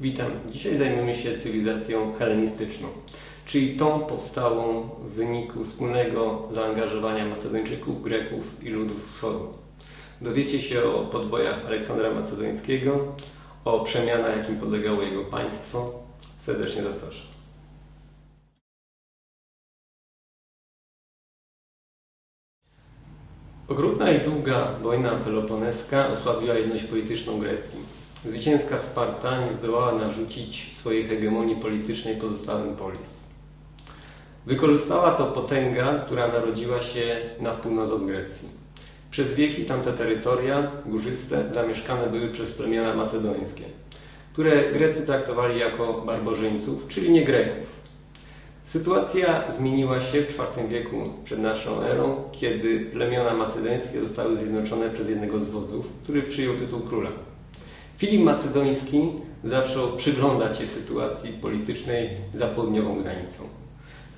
Witam. Dzisiaj zajmiemy się cywilizacją helenistyczną, czyli tą powstałą w wyniku wspólnego zaangażowania Macedończyków, Greków i ludów wschodu. Dowiecie się o podbojach Aleksandra Macedońskiego, o przemianach, jakim podlegało jego państwo. Serdecznie zapraszam. Okrutna i długa wojna peloponeska osłabiła jedność polityczną Grecji. Zwycięska Sparta nie zdołała narzucić swojej hegemonii politycznej pozostałym polis. Wykorzystała to potęga, która narodziła się na północ od Grecji. Przez wieki tamte terytoria górzyste zamieszkane były przez plemiona macedońskie, które Grecy traktowali jako barbarzyńców, czyli nie Greków. Sytuacja zmieniła się w IV wieku przed naszą erą, kiedy plemiona macedońskie zostały zjednoczone przez jednego z wodzów, który przyjął tytuł króla. Filip Macedoński zaczął przyglądać się sytuacji politycznej za południową granicą.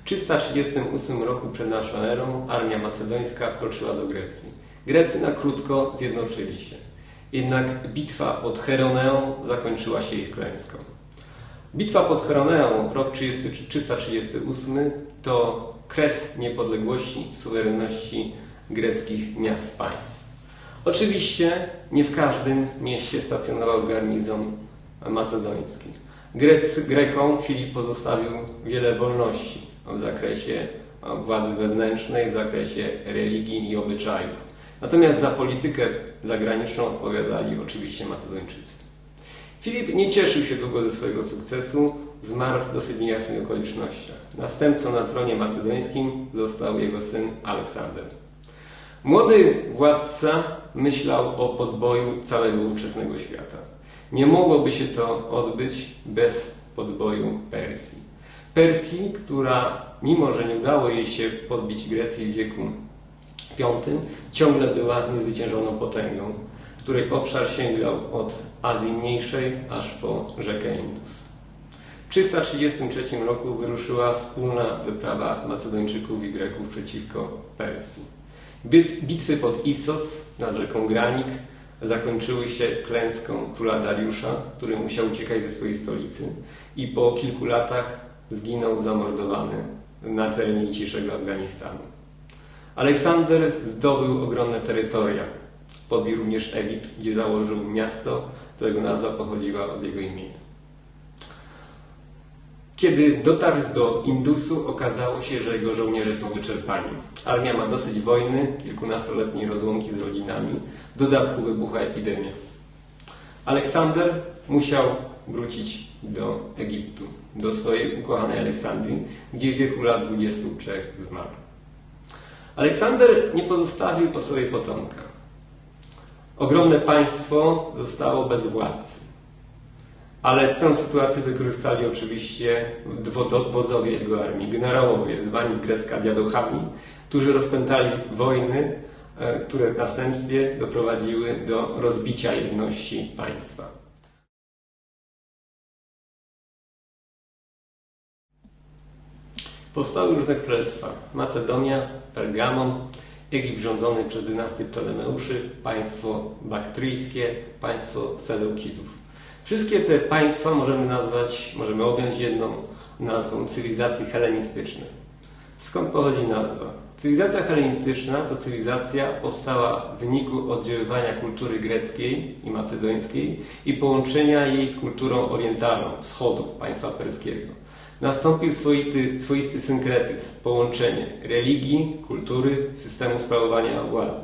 W 338 roku przed naszą erą armia macedońska wkroczyła do Grecji. Grecy na krótko zjednoczyli się. Jednak bitwa pod Heroneą zakończyła się ich klęską. Bitwa pod Heroneą, rok 30 338, to kres niepodległości, suwerenności greckich miast państw. Oczywiście nie w każdym mieście stacjonował garnizon macedoński. Grec, Grekom Filip pozostawił wiele wolności w zakresie władzy wewnętrznej, w zakresie religii i obyczajów. Natomiast za politykę zagraniczną odpowiadali oczywiście Macedończycy. Filip nie cieszył się długo ze swojego sukcesu, zmarł w dosyć niejasnych okolicznościach. Następcą na tronie macedońskim został jego syn Aleksander. Młody władca myślał o podboju całego ówczesnego świata. Nie mogłoby się to odbyć bez podboju Persji. Persji, która mimo, że nie udało jej się podbić Grecji w wieku V, ciągle była niezwyciężoną potęgą, której obszar sięgał od Azji Mniejszej aż po rzekę Indus. W 333 roku wyruszyła wspólna wyprawa Macedończyków i Greków przeciwko Persji. Bitwy pod Issos nad rzeką Granik zakończyły się klęską króla Dariusza, który musiał uciekać ze swojej stolicy i po kilku latach zginął zamordowany na terenie dzisiejszego Afganistanu. Aleksander zdobył ogromne terytoria. Podbił również Egipt, gdzie założył miasto, którego nazwa pochodziła od jego imienia. Kiedy dotarł do Indusu, okazało się, że jego żołnierze są wyczerpani. Armia ma dosyć wojny, kilkunastoletniej rozłąki z rodzinami, w dodatku wybucha epidemia. Aleksander musiał wrócić do Egiptu, do swojej ukochanej Aleksandrii, gdzie w wieku lat 23 zmarł. Aleksander nie pozostawił po sobie potomka. Ogromne państwo zostało bez władcy. Ale tę sytuację wykorzystali oczywiście wodzowie jego armii, generałowie, zwani z grecka diadochami, którzy rozpętali wojny, które w następstwie doprowadziły do rozbicia jedności państwa. Powstały różne królestwa. Macedonia, Pergamon, Egipt rządzony przez dynastię Ptolemeuszy, państwo baktryjskie, państwo Seleukidów. Wszystkie te państwa możemy nazwać, możemy objąć jedną nazwą cywilizacji helenistycznej. Skąd pochodzi nazwa? Cywilizacja helenistyczna to cywilizacja powstała w wyniku oddziaływania kultury greckiej i macedońskiej i połączenia jej z kulturą orientalną, wschodu, państwa perskiego. Nastąpił swoisty, swoisty synkretyzm, połączenie religii, kultury, systemu sprawowania władzy.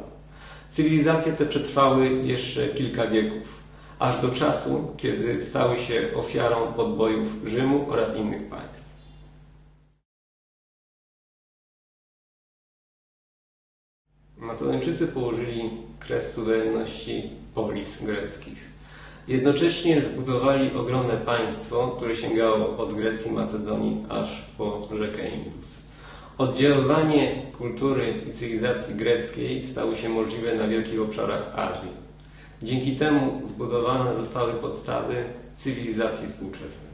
Cywilizacje te przetrwały jeszcze kilka wieków aż do czasu, kiedy stały się ofiarą podbojów Rzymu oraz innych państw. Macedończycy położyli kres suwerenności polis greckich. Jednocześnie zbudowali ogromne państwo, które sięgało od Grecji, Macedonii aż po rzekę Indus. Oddziaływanie kultury i cywilizacji greckiej stało się możliwe na wielkich obszarach Azji. Dzięki temu zbudowane zostały podstawy cywilizacji współczesnej.